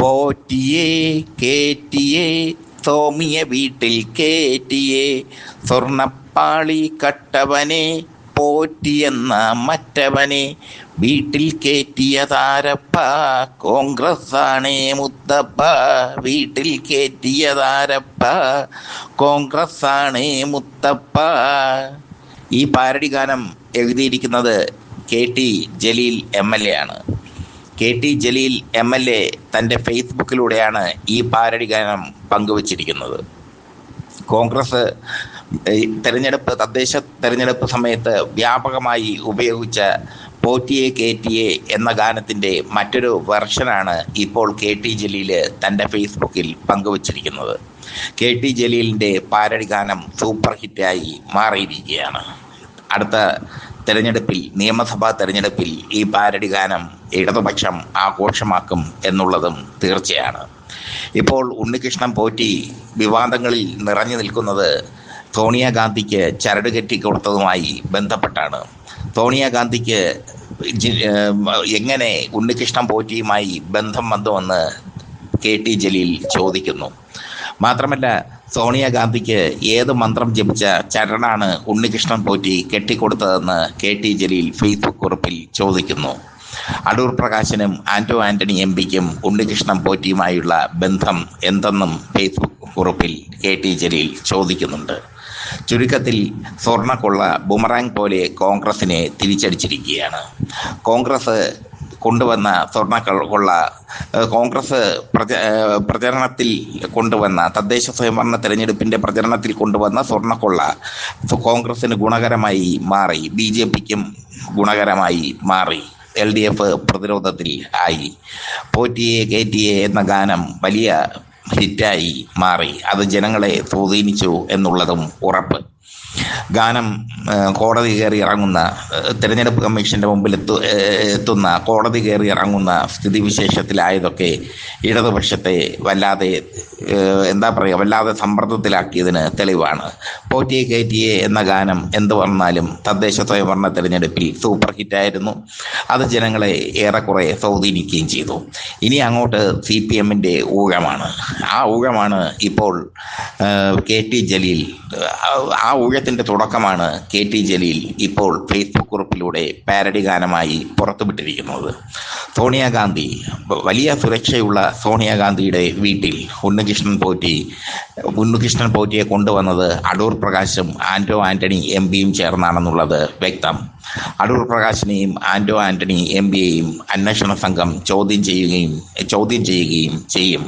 പോറ്റിയെ കേറ്റിയെ സോമിയ വീട്ടിൽ കേറ്റിയെ. സ്വർണപ്പാളി കട്ടവനെ പോറ്റിയെന്ന മറ്റവനെ വീട്ടിൽ കേറ്റിയതാരപ്പ കോൺഗ്രസ് ആണേ മുത്തപ്പ. വീട്ടിൽ കേറ്റിയതാരപ്പ കോൺഗ്രസ് ആണേ മുത്തപ്പ. ഈ പാരടി ഗാനം എഴുതിയിരിക്കുന്നത് K T Jaleel M L A ആണ്. K T Jaleel M L A തന്റെ ഫേസ്ബുക്കിലൂടെയാണ് ഈ പാരടി ഗാനം പങ്കുവച്ചിരിക്കുന്നത്. കോൺഗ്രസ് തെരഞ്ഞെടുപ്പ് തദ്ദേശ തെരഞ്ഞെടുപ്പ് സമയത്ത് വ്യാപകമായി ഉപയോഗിച്ച പോറ്റിയെ കേറ്റിയെ എന്ന ഗാനത്തിന്റെ മറ്റൊരു വെർഷനാണ് ഇപ്പോൾ കെ ടി ജലീൽ തന്റെ ഫേസ്ബുക്കിൽ പങ്കുവച്ചിരിക്കുന്നത്. കെ ടി ജലീലിന്റെ പാരടി ഗാനം സൂപ്പർ ഹിറ്റായി മാറിയിരിക്കുകയാണ്. അടുത്ത തെരഞ്ഞെടുപ്പിൽ നിയമസഭാ തെരഞ്ഞെടുപ്പിൽ ഈ പാരടി ഗാനം ഇടതുപക്ഷം ആഘോഷമാക്കും എന്നുള്ളതും തീർച്ചയാണ്. ഇപ്പോൾ ഉണ്ണികൃഷ്ണൻ പോറ്റി വിവാദങ്ങളിൽ നിറഞ്ഞു നിൽക്കുന്നത് സോണിയാഗാന്ധിക്ക് ചരട് കെട്ടിക്കൊടുത്തതുമായി ബന്ധപ്പെട്ടാണ്. സോണിയാഗാന്ധിക്ക് എങ്ങനെ ഉണ്ണികൃഷ്ണൻ പോറ്റിയുമായി ബന്ധം വന്നുവെന്ന് കെ ടി ജലീൽ ചോദിക്കുന്നു. മാത്രമല്ല സോണിയാഗാന്ധിക്ക് ഏത് മന്ത്രം ജപിച്ച ചരണാണ് ഉണ്ണികൃഷ്ണൻ പോറ്റി കെട്ടിക്കൊടുത്തതെന്ന് കെ ടി ജലീൽ ഫേസ്ബുക്ക് കുറിപ്പിൽ ചോദിക്കുന്നു. അടൂർ പ്രകാശനും ആന്റോ ആന്റണി എം പിക്കും ഉണ്ണികൃഷ്ണൻ പോറ്റിയുമായുള്ള ബന്ധം എന്തെന്നും ഫേസ്ബുക്ക് കുറിപ്പിൽ കെ ടി ജലീൽ ചോദിക്കുന്നുണ്ട്. ചുരുക്കത്തിൽ സ്വർണക്കൊള്ള ബുമറാങ് പോലെ കോൺഗ്രസിനെ തിരിച്ചടിച്ചിരിക്കുകയാണ്. കോൺഗ്രസ് കൊണ്ടുവന്ന സ്വർണ കൊള്ള കോൺഗ്രസ് പ്രച പ്രചരണത്തിൽ കൊണ്ടുവന്ന തദ്ദേശ സ്വയംഭരണ തെരഞ്ഞെടുപ്പിന്റെ പ്രചരണത്തിൽ കൊണ്ടുവന്ന സ്വർണക്കൊള്ള കോൺഗ്രസിന് ഗുണകരമായി മാറി ബി ജെ പിക്കും ഗുണകരമായി മാറി എൽ ഡി എഫ് പ്രതിരോധത്തിൽ ആയി പോറ്റിയെ കയറ്റിയെ എന്ന ഗാനം വലിയ ഹിറ്റായി മാറി അത് ജനങ്ങളെ സ്വാധീനിച്ചു എന്നുള്ളതും ഉറപ്പ്. ഗാനം കോടതി കയറി ഇറങ്ങുന്ന തെരഞ്ഞെടുപ്പ് കമ്മീഷന്റെ മുമ്പിൽ എത്തു എത്തുന്ന കോടതി കയറി ഇറങ്ങുന്ന സ്ഥിതിവിശേഷത്തിലായതൊക്കെ ഇടതുപക്ഷത്തെ വല്ലാതെ എന്താ പറയുക വല്ലാതെ സമ്മർദ്ദത്തിലാക്കിയതിന് തെളിവാണ്. പോറ്റിയെ കയറ്റിയെ എന്ന ഗാനം എന്ത് പറഞ്ഞാലും തദ്ദേശ സ്വയംഭരണ തെരഞ്ഞെടുപ്പിൽ സൂപ്പർ ഹിറ്റായിരുന്നു. അത് ജനങ്ങളെ ഏറെക്കുറെ സ്വാധീനിക്കുകയും ചെയ്തു. ഇനി അങ്ങോട്ട് സി പി എമ്മിന്റെ ഊഴമാണ്. ആ ഊഴമാണ് ഇപ്പോൾ കെ ടി ജലീൽ. ആ, ഊഴത്തിന്റെ തുടക്കമാണ് കെ ടി ജലീൽ ഇപ്പോൾ ഫേസ്ബുക്ക് കുറിപ്പിലൂടെ പാരഡി ഗാനമായി പുറത്തുവിട്ടിരിക്കുന്നത്. സോണിയാഗാന്ധി വലിയ സുരക്ഷയുള്ള സോണിയാഗാന്ധിയുടെ വീട്ടിൽ ഉണ്ണികൃഷ്ണൻ പോറ്റി ഉണ്ണികൃഷ്ണൻ പോറ്റിയെ കൊണ്ടുവന്നത് അടൂർ പ്രകാശും ആന്റോ ആന്റണി എം പിയും ചേർന്നാണെന്നുള്ളത് വ്യക്തം. അടൂർ പ്രകാശിനെയും ആന്റോ ആന്റണി എം പിയെയും അന്വേഷണ സംഘം ചോദ്യം ചെയ്യുകയും ചോദ്യം ചെയ്യുകയും ചെയ്യും.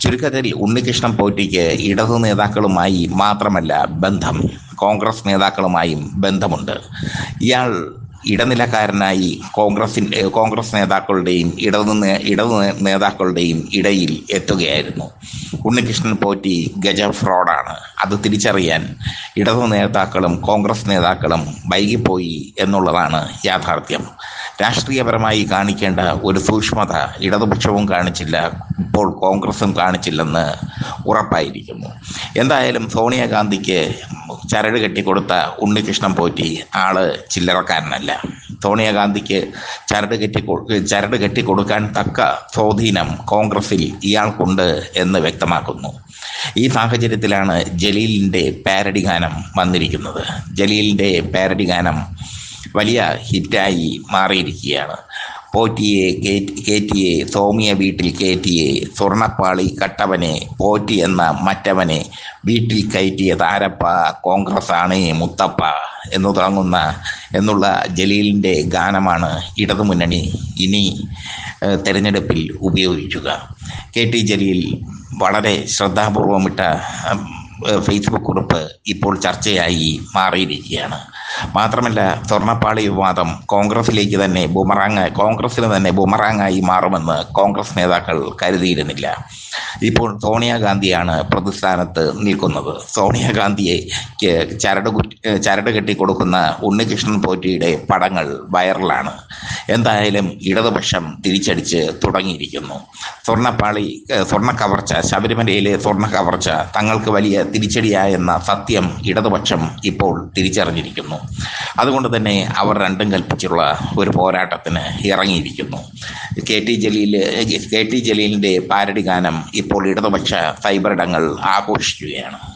ചുരുക്കത്തിൽ ഉണ്ണികൃഷ്ണൻ പോറ്റിക്ക് ഇടതു നേതാക്കളുമായി മാത്രമല്ല ബന്ധം കോൺഗ്രസ് നേതാക്കളുമായും ബന്ധമുണ്ട്. ഇയാൾ ഇടനിലക്കാരനായി കോൺഗ്രസിന്റെ കോൺഗ്രസ് നേതാക്കളുടെയും ഇടതു ഇടതു നേതാക്കളുടെയും ഇടയിൽ എത്തുകയായിരുന്നു. ഉണ്ണികൃഷ്ണൻ പോറ്റി ഗജ ഫ്രോഡാണ്. അത് തിരിച്ചറിയാൻ ഇടതു നേതാക്കളും കോൺഗ്രസ് നേതാക്കളും വൈകിപ്പോയി എന്നുള്ളതാണ് യാഥാർത്ഥ്യം. രാഷ്ട്രീയപരമായി കാണിക്കേണ്ട ഒരു സൂക്ഷ്മത ഇടതുപക്ഷവും കാണിച്ചില്ല. ഇപ്പോൾ കോൺഗ്രസും കാണിച്ചില്ലെന്ന് ഉറപ്പായിരിക്കുന്നു. എന്തായാലും സോണിയാഗാന്ധിക്ക് ചരട് കെട്ടിക്കൊടുത്ത ഉണ്ണികൃഷ്ണൻ പോറ്റി ആൾ ചില്ലറക്കാരനല്ല. സോണിയാഗാന്ധിക്ക് ചരട് കെട്ടി ചരട് കെട്ടിക്കൊടുക്കാൻ തക്ക സ്വാധീനം കോൺഗ്രസിൽ ഇയാൾക്കുണ്ട് എന്ന് വ്യക്തമാക്കുന്നു. ഈ സാഹചര്യത്തിലാണ് ജലീലിന്റെ പാരഡി ഗാനം വന്നിരിക്കുന്നത്. ജലീലിന്റെ പാരഡി ഗാനം വലിയ ഹിറ്റായി മാറിയിരിക്കുകയാണ്. പോറ്റിയെ കേറ്റിയെ സോമിയ വീട്ടിൽ കയറ്റിയെ സ്വർണപ്പാളി കട്ടവനെ പോറ്റി എന്ന മറ്റവനെ വീട്ടിൽ കയറ്റിയ താരപ്പ കോൺഗ്രസ് ആണ് മുത്തപ്പ എന്ന് തുടങ്ങുന്ന എന്നുള്ള ജലീലിന്റെ ഗാനമാണ് ഇടതുമുന്നണി ഇനി തെരഞ്ഞെടുപ്പിൽ ഉപയോഗിക്കുക. കെ ടി ജലീൽ വളരെ ശ്രദ്ധാപൂർവമിട്ട ഫേസ്ബുക്ക് കുറിപ്പ് ഇപ്പോൾ ചർച്ചയായി മാറിയിരിക്കുകയാണ്. മാത്രമല്ല സ്വർണപ്പാളി വിവാദം കോൺഗ്രസിലേക്ക് തന്നെ ബുമറാങ് കോൺഗ്രസിന് തന്നെ ബുമറാങ്ങായി മാറുമെന്ന് കോൺഗ്രസ് നേതാക്കൾ കരുതിയിരുന്നില്ല. ഇപ്പോൾ സോണിയാഗാന്ധിയാണ് പ്രതിസ്ഥാനത്ത് നിൽക്കുന്നത്. സോണിയാഗാന്ധിയെ ചരട് ചരട് കെട്ടിക്കൊടുക്കുന്ന ഉണ്ണികൃഷ്ണൻ പോറ്റിയുടെ പടങ്ങൾ വൈറലാണ്. എന്തായാലും ഇടതുപക്ഷം തിരിച്ചടിച്ച് തുടങ്ങിയിരിക്കുന്നു. സ്വർണപ്പാളി സ്വർണ കവർച്ച ശബരിമലയിലെ സ്വർണ കവർച്ച തങ്ങൾക്ക് വലിയ തിരിച്ചടിയായെന്ന സത്യം ഇടതുപക്ഷം ഇപ്പോൾ തിരിച്ചറിഞ്ഞിരിക്കുന്നു. അതുകൊണ്ട് തന്നെ അവർ രണ്ടും കൽപ്പിച്ചുള്ള ഒരു പോരാട്ടത്തിന് ഇറങ്ങിയിരിക്കുന്നു. K T Jaleel K T ജലീലിന്റെ പാരടി ഗാനം ഇപ്പോൾ ഇടതുപക്ഷ ഫൈബറിടങ്ങൾ ആഘോഷിക്കുകയാണ്.